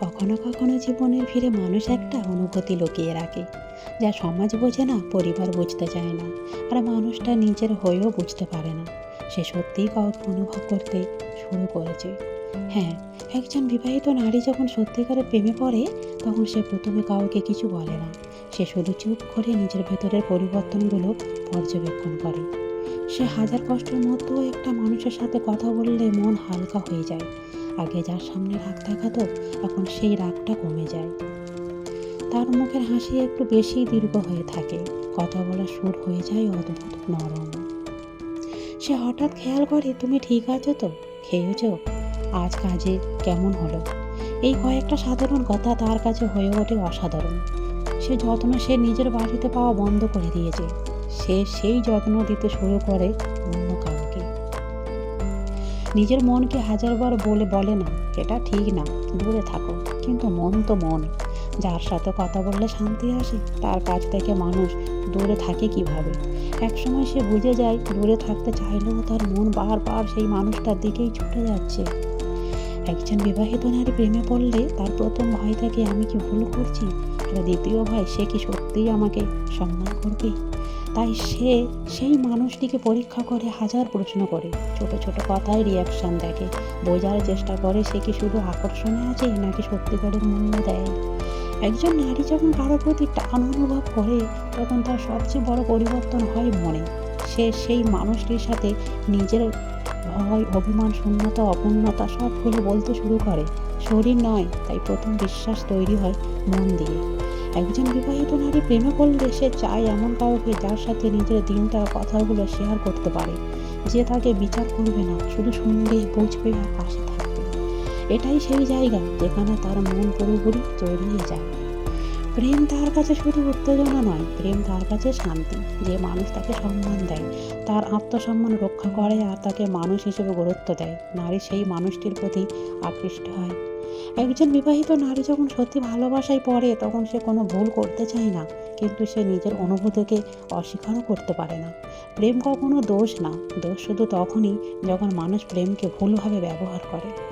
কখনো কখনো জীবনের ভিড়ে মানুষ একটা অনুভূতি লুকিয়ে রাখে, যা সমাজ বোঝে না, পরিবার বুঝতে চায় না, আর মানুষটা নিজের হয়েও বুঝতে পারে না। সে সত্যিই কাউকে অনুভব করতে শুরু করেছে। হ্যাঁ একজন বিবাহিত নারী যখন সত্যিকারের প্রেমে পড়ে, তখন সে প্রথমে কাউকে কিছু বলে না। সে শুধু চুপ করে নিজের ভেতরের পরিবর্তনগুলো পর্যবেক্ষণ করে। সে হাজার কষ্টের মধ্যেও একটা মানুষের সাথে কথা বললে মন হালকা হয়ে যায়। আগে যার সামনে রাগ দেখাতো, এখন সেই রাগটা কমে যায়। তার মুখের হাসি একটু বেশি দীর্ঘ হয়ে থাকে। কথা বলার সুর হয়ে যায় অদ্ভুত, নরম। সে হঠাৎ খেয়াল করে, তুমি ঠিক আছো তো? খেয়েছ? আজ কাজে কেমন হলো? এই কয়েকটা সাধারণ কথা তার কাছে হয়ে ওঠে অসাধারণ। সে যত্ন সে নিজের বাড়িতে পাওয়া বন্ধ করে দিয়েছে। সে সেই যত্ন দিতে শুরু করে অন্য নিজের মনকে হাজারবার বলে বলে না এটা ঠিক না, দূরে থাকো। কিন্তু মন তো মন। যার সাথে কথা বললে শান্তি আসে, তার কাছ থেকে মানুষ দূরে থাকে কীভাবে? একসময় সে বুঝে যায়, দূরে থাকতে চাইলেও তার মন বারবার সেই মানুষটার দিকেই ছুটে যাচ্ছে। একজন বিবাহিত নারী প্রেমে পড়লে তার প্রথম ভয় থাকে আমি কি ভুল করছি? দ্বিতীয় ভয়, সে কি সত্যিই আমাকে সম্মান করবে? তাই সে সেই মানুষটিকে পরীক্ষা করে হাজার প্রশ্ন করে। ছোট ছোট কথায় রিয়াকশন দেখে। বোঝার চেষ্টা করে সে কি শুধু আকর্ষণে আছে নাকি সত্যিকারের মূল্য দেয়। একজন নারী যখন কারোর প্রতি টান অনুভব করে, তখন তার সবচেয়ে বড় পরিবর্তন হয় মনে। সে সেই মানুষটির সাথে নিজের ভয়, অভিমান, শূন্যতা, অপূর্ণতা সবগুলো বলতে শুরু করে। শরীর নয়, তাই প্রথম বিশ্বাস তৈরি হয় মন দিয়ে। একজন বিবাহিত নারী প্রেমে পড়লে সে চায় এমন কাউকে যার সাথে নিজের দিনটা, কথাগুলো শেয়ার করতে পারে। যে তাকে বিচার করবে না, শুধু শুনবে বুঝবে আর পাশে থাকবে। এটাই সেই জায়গা যেখানে তার মন পুরোপুরি জড়িয়ে যায়। প্রেম তার কাছে শুধু উত্তেজনা নয়, প্রেম তার কাছে শান্তি। যে মানুষ তাকে সম্মান দেয়, তার আত্মসম্মান রক্ষা করে আর তাকে মানুষ হিসেবে গুরুত্ব দেয়। নারী সেই মানুষটির প্রতি আকৃষ্ট হয়। একজন বিবাহিত নারী যখন সত্যি ভালোবাসায় পড়ে, তখন সে কোনো ভুল করতে চায় না। কিন্তু সে নিজের অনুভূতিকে অস্বীকারও করতে পারে না। প্রেম কখনো দোষ না। দোষ শুধু তখনই যখন মানুষ প্রেমকে ভুলভাবে ব্যবহার করে।